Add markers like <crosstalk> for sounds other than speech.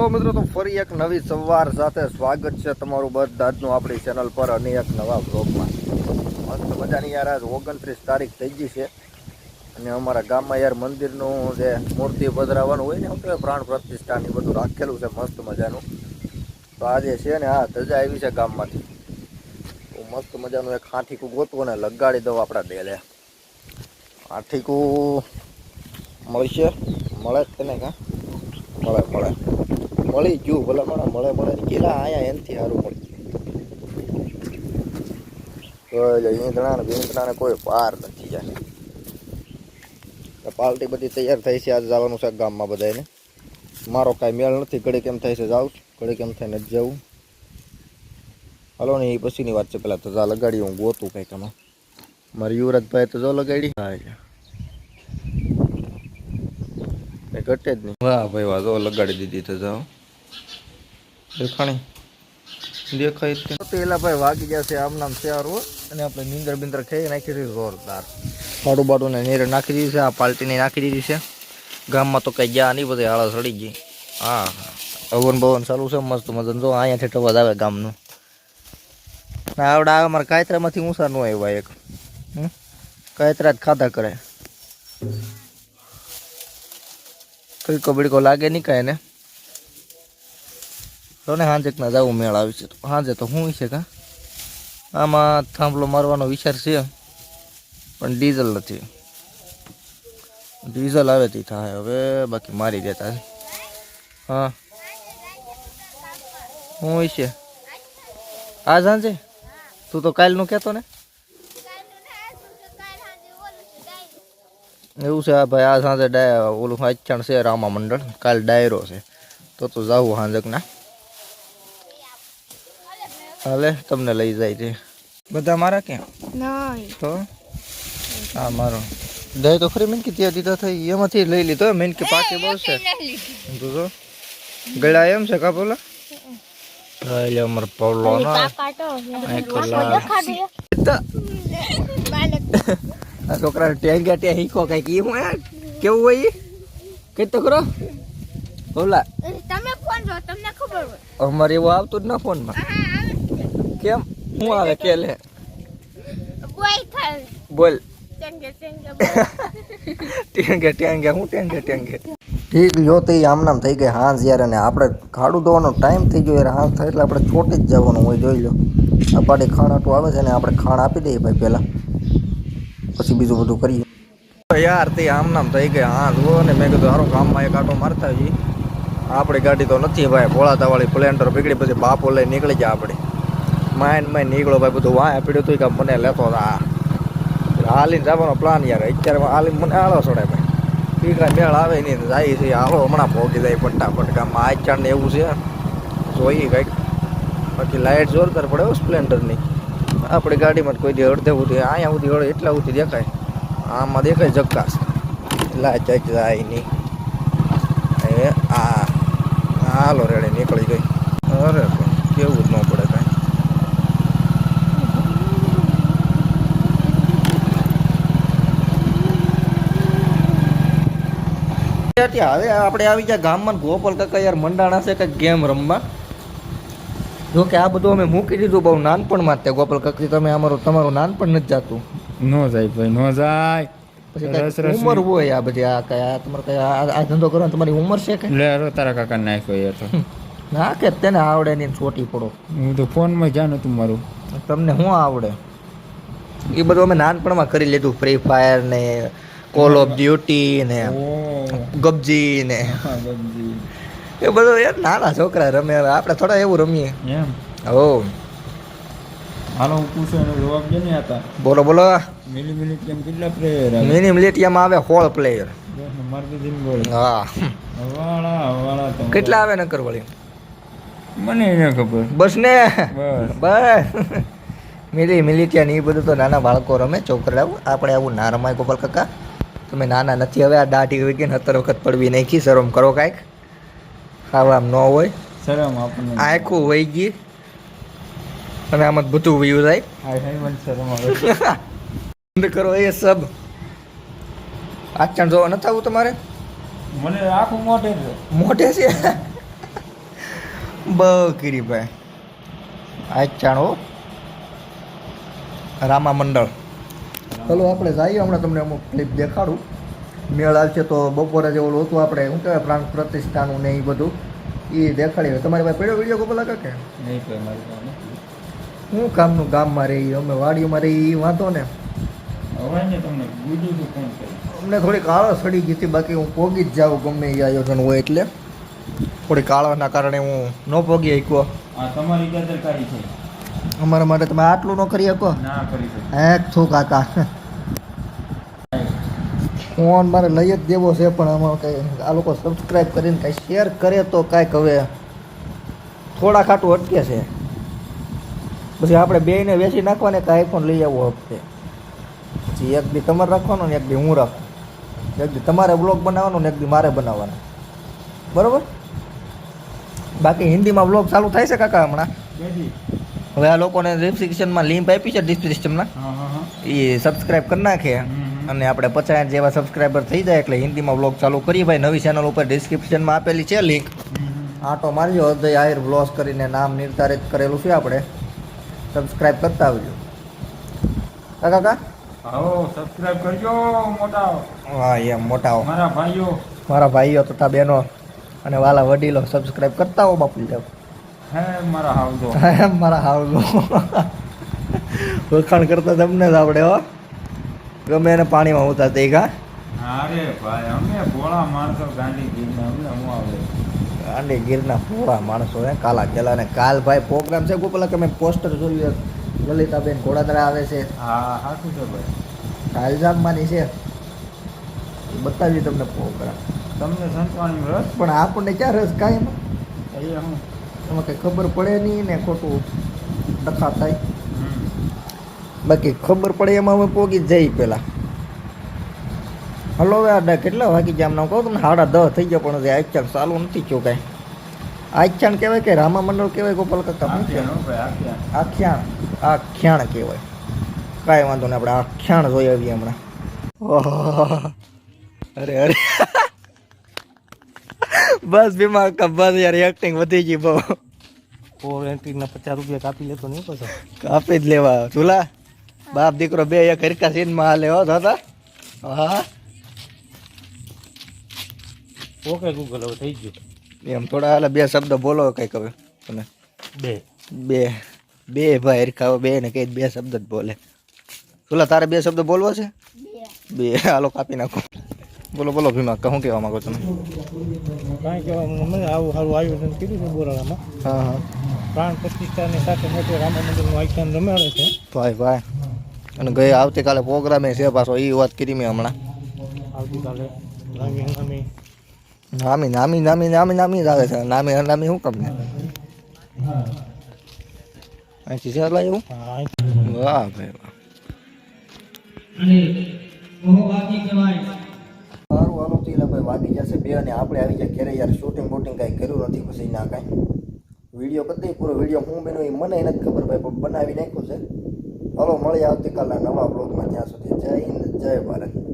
Hello મિત્રો, તો ફરી એક નવી સવાર સાથે સ્વાગત છે તમારું બધાનું આપણી ચેનલ પર અને એક નવા બ્લોગમાં મસ્ત મજાની યાર, આજ ઓગણત્રીસ તારીખ થઈ ગઈ છે અને અમારા ગામમાં યાર મંદિરનું જે મૂર્તિ પધરાવવાનું હોય ને તો પ્રાણ પ્રતિષ્ઠા ને બધું રાખેલું છે, મસ્ત મજાનું. તો આજે છે ને, હા, ધજા આવી છે ગામમાંથી. બહુ મસ્ત મજાનું એક હાથીકું ગોતવું અને લગાડી દઉં આપણા ડેલે હાથીકું મળશે? મળે જ તને કાં મળે મળે. મળી ગયું ભલે મને મળે મળે. કેલા આયા એનથી સારું મળી ગયું. એટલે ઈંધણા ને બીંધણા ને કોઈ પાર નથી જાય પાલટી બધી તૈયાર થઈ છે આજે જવાનું છે ગામમાં બધાને મારો કાંઈ મેળ નથી ઘડી કેમ થાય છે જાઉં ઘડી કેમ થાય નથી જવું. હલો ને એ પછીની વાત છે પેલા તો જા લગાડી હું ગોતું કંઈક આમાં. મારી યુવરાજભાઈ તો જો લગાડી. હા ઘટે જ નહીં. વાહ ભાઈ વાહ જો લગાડી દીધી તો જાઓ દેખાણી દેખાય પેલા ભાઈ વાગી જશે આમ નામ સારું અને આપણે નીંદર બિંદર ખાઈ નાખી દીધી જોરદાર. પાડું બાડું ને નીર નાખી દીધી છે, આ પાલટીને નાખી દીધી છે. ગામમાં તો કંઈ ગયા નહીં, બધી હાળા સડી ગઈ. હા અવન ભવન ચાલુ છે, મસ્ત મજા જો, અહીંયાથી ટવાજ આવે ગામનું. આવડા આવે, મારા કાયતરામાંથી ઊંસા ન આવ્યા એક? કાયતરા જ ખાધા કરે. કઈ કબડકો લાગે નહીં કાંઈ ને. તો ને હાંજે ના જવું મેળ આવી છે. તો સાંજે તો શું છે કા? આમાં થાંભલો મારવાનો વિચાર છે. પણ ડીઝલ નથી. ડીઝલ આવે તે થાય. હવે બાકી મારી દેતા હા. શું છે. આ સાંજે તું તો કાલનું કહેતો ને? એવું છે આ ભાઈ આ સાંજે ડાય, ઓલું અચાણ છે રામા મંડળ કાલ ડાયરો છે. તો તો જાવું હાંજક ના હાલે તમને લઈ જાય છે. બધા મારા ક્યાં તો? આ મારો. દહીં તો ખરી મેન કે ત્યાં દીધા થઈ એમાંથી લઈ લીધો મેન કે પાકે બહુ છે. જોજો ગળા એમ છે કા બોલા? એટલે અમાર પવલો ના આ છોકરા ટેંગ્યા ત્યાં હીખો કંઈક ઈ હું કેવું હોય? કઈ તો કરો બોલા તમે ફોન જો તમને ખબર હોય. અમારે એવું આવતું જ ના ફોનમાં. કેમ? શું આવે કે લે બોલ. <laughs> ટેંગે ટેંગે હું ટેંગે ટેંગે. ઠીક લ્યો તો આમ નામ થઈ ગઈ હાંસ યાર અને આપણે ખાડું ધોવાનો ટાઈમ થઈ ગયો યાર હાંસ થાય એટલે આપણે ચોટી જ જવાનું હોય જોઈ લો આ પાડી ખાણ આટું આવે છે ને આપણે ખાણ આપી દઈએ ભાઈ પહેલાં. પછી બીજું બધું કરીએ. યાર તે આમ નામ થઈ ગઈ હા હો ને મેં કીધું સારું ગામમાં એક આટો મારતા જઈએ. આપણી ગાડી તો નથી ભાઈ ભોળાતાવાળી પ્લેન્ટર પીગળી પછી બાપો લઈ નીકળી જાય આપણે. માઇન માઇન નીકળો ભાઈ, બધું વાય પીડ્યું હતું કે મને લેતો હતા હાલીને જવાનો પ્લાન યાર. અત્યારે હાલીને મને આળો છોડે ભાઈ. પીકડા મેળ આવે નહીં, જાય છે. હાલો, હમણાં ભોગી જાય ફટાફટ. ગામમાં આ ચાંદ એવું છે. જોઈએ કંઈક. બાકી લાઇટ જોરદાર પડે હો સ્પ્લેન્ડરની. આપણી ગાડીમાં કોઈ દી અડધે સુધી, અહીંયા સુધી અડે, એટલા સુધી દેખાય. આમાં દેખાય જક્કાસ લાઈટ ચક જાય નહીં. એ આ હાલો રેડે, નીકળી ગઈ અરે પણ કેવું જ ન પડે કાંઈ ત્યાં હવે આપણે આવી ગયા ગામમાં ને ગોપાલ કાકા યાર મંડાણા છે કંઈક ગેમ રમવા. જો કે આ બધું અમે મૂકી દીધું બહુ નાનપણમાં તે ગોપાલ કાકી તમે અમારું તમારું નાનપણ નથી જાતું. નો જાય ભાઈ નો જાય. પછી ઉંમર હોય આ બધી આ કઈ તમારે કઈ આ આ ધંધો કરવાની તમારી ઉંમર છે કે લે તારા કાકા નાખ્યો તો. ના કે તેને આવડે નહીં છોટી પડો. હું તો ફોનમાં જાણ તું મારું. તમને શું આવડે? એ બધું અમે નાનપણમાં કરી લીધું ફ્રી ફાયર ને કોલ ઓફ ડ્યુટી ને ગબજી ને. એ બધું યાર નાના છોકરા રમે આપણે થોડા એવું રમીએ. એમ? હો. હાલો હું પૂછું એનો જવાબ જે નહીં હતા બોલો બોલો. મિલી મિનિટ કેમ કેટલા પ્લેયર આવે? મિની મિલિટિયામાં આવે હોળ પ્લેયર હા. વાળા વાળા કેટલા આવે નકર વળી? મને ન ખબર. બસ ને. બસ. બસ. મિલી મિલિટિયા ને એ બધું તો નાના બાળકો રમે છોકરાઓ. આપણે આવું ના રમાય ગોપાલ કાકા. તમે નાના નથી હવે આ દાઢી ગઈ ને અત્તર વખત પડવી નાખી. શરમ કરો કાંઈક. આવા આમ ન હોય. શરમ આપણને. આખું વહી ગઈ અને આમાં બધું વયું થાય <laughs> બંધ કરો એ સબ. આચરણ જોવા નથી આવું તમારે? મને આખું મોટે છે. મોટે છે? <laughs> બકરી ભાઈ. આ હો. રામા મંડળ ચલો આપણે જઈએ હમણાં તમને અમુક ક્લિપ દેખાડું. મેળ આવશે તો બપોરે જે ઓલું હતું આપણે શું કહેવાય પ્રાણ પ્રતિષ્ઠાનું ને એ બધું એ દેખાડી તમારી પાસે પડ્યો વીડિયો ગોપાલ કાકા. શું કામનું ગામમાં રહી અમે વાડીમાં રહી એ વાંધો ને. અમને થોડી આળસ સડી ગઈ હતી બાકી હું પોગી જ જાઉં ગમે એ આયોજન હોય એટલે. થોડી આળસના કારણે હું ન પોગી શક્યો. તમારી બેદરકારી છે. અમારા માટે તમે આટલું ન કરી શકો. એક છું કાકા. ફોન મારે લઈ જ દેવો છે પણ આમાં કંઈ આ લોકો સબસ્ક્રાઈબ કરીને કાંઈ શેર કરે તો કાંઈક હવે થોડા ખાટું અટકે છે. પછી આપણે બેયને વેચી નાખવાને કાંઈ પણ લઈ આવવો હપ્તે. પછી એક દી તમારે રાખવાનો ને એક દી હું રાખું. એક દી તમારે બ્લોગ બનાવવાનો ને એક દી મારે બનાવવાનો. બરોબર? બાકી હિન્દીમાં બ્લોગ ચાલુ થાય છે કાકા હમણાં? હવે આ લોકોને ડિસ્ક્રિપ્શનમાં લિંક આપી છે ડિસ્ક્રિપ્શનમાં એ સબસ્ક્રાઇબ કરી નાખે. અને આપણે પચાસ જેવા સબસ્ક્રાઈબર થઈ જાય એટલે હિન્દીમાં બ્લોગ ચાલુ કરીએ ભાઈ. નવી ચેનલ ઉપર ડિસ્ક્રિપ્શનમાં આપેલી છે લિંક આટો મારજો અજય આહિર બ્લોસ કરીને નામ નિર્ધારિત કરેલું છે આપણે. સબસ્ક્રાઇબ કરતા આવજો. કાકા? સબસ્ક્રાઇબ કરજો મોટા હા એમ મોટા મારા ભાઈઓ. મારા ભાઈઓ તથા બહેનો અને વાલા વડીલો સબસ્ક્રાઇબ કરતા હો બાપુ જાવ <laughs> હે મારા હાવજો. વખાણ કરતા તમને જ આવડે હો. ગમે એને પાણીમાં ઉતારતા ગા અરે ભાઈ અમે ભોળા માણસો ગાંધીજીને અમને હું આવડે ગાંધી ગીરના પૂરા માણસો હે કાલા કેલા ને કાલ ભાઈ પ્રોગ્રામ છે ગોપાલા કે મેં પોસ્ટર જોયું લલિતાબેન ઘોડાદરા આવે છે. હા સાચું છે ભાઈ. કાલજામમાંની છે. બતાવી તમને પ્રોગ્રામ તમને સંતવાની રસ? પણ આપણને ક્યાં રસ કાંઈ એમાં? એ હું એમાં કંઈ ખબર પડે નહીં ને ખોટું ડખા થાય. બાકી ખબર પડે એમાં અમે પોગી જઈ પહેલાં. હલો હવે આ કેટલા વાગી ગયા આમ કહું તમને? સાડા દસ થઈ ગયા પણ આખ્યાન ચાલુ નથી થયું કાંઈ. આખ્યાન કહેવાય કે રામા મંડળ કહેવાય ગોપાલ કાકા? આખ્યાન આખ્યાણ કહેવાય. કાંઈ વાંધો નહીં આપણે આખ્યાણ જોઈ આવીએ હમણાં. ઓહો. અરે અરે. બસ બીમાર બસ યાર એક્ટિંગ વધી ગઈ બહુ. ફોર એન્ટ્રીના પચાસ રૂપિયા કાપી લેતો નહીં પછી. કાપી જ લેવા. ચૂલા? બાપ દીકરો બે એક હરકા સીનમાં હાલે હો દાદા. હા. ઓકે ગૂગલ હવે થઈ ગયું. એમ થોડા હાલે બે શબ્દ બોલો કંઈક હવે તમે બે. બે. બે ભાઈ હરખા બે ને કઈ બે શબ્દ જ બોલે. ચૂલા તારે બે શબ્દ બોલવા છે? બે. હાલો કાપી નાખો. બોલો બોલો ભીમા કહું કહેવા માંગો તમે કાંઈ કહેવાનું મને આવું સારું આયોજન કર્યું છે બોરાળામાં. હા હા. પ્રાણ પ્રતિષ્ઠાની સાથે મોટું રામા મંદિરનું આખ્યાન રમાડે છે. ભાઈ ભાઈ. અને ગઈ આવતીકાલે પ્રોગ્રામે છે પાછો એ વાત કરી મેં હમણાં. આવતીકાલે નામી નામી. નામી નામી નામી નામી નામી આવે છે. નામી નામી શું કમને અહીંથી છે એટલે એવું? વાહ ભાઈ વાહ. ભાઈ વાગી જશે, બે અને આપણે આવી જાય ઘેરે યાર શૂટિંગ બૂટિંગ કાંઈ કર્યું નથી, પછી ના કાંઈ. વીડિયો કદી પૂરો વીડિયો હું બેનો એ મને નથી ખબર ભાઈ, પણ બનાવી નાખ્યું છે. હલો, મળીએ આવતીકાલના નવા બ્લોગમાં ત્યાં સુધી જય હિન્દ, જય ભારત.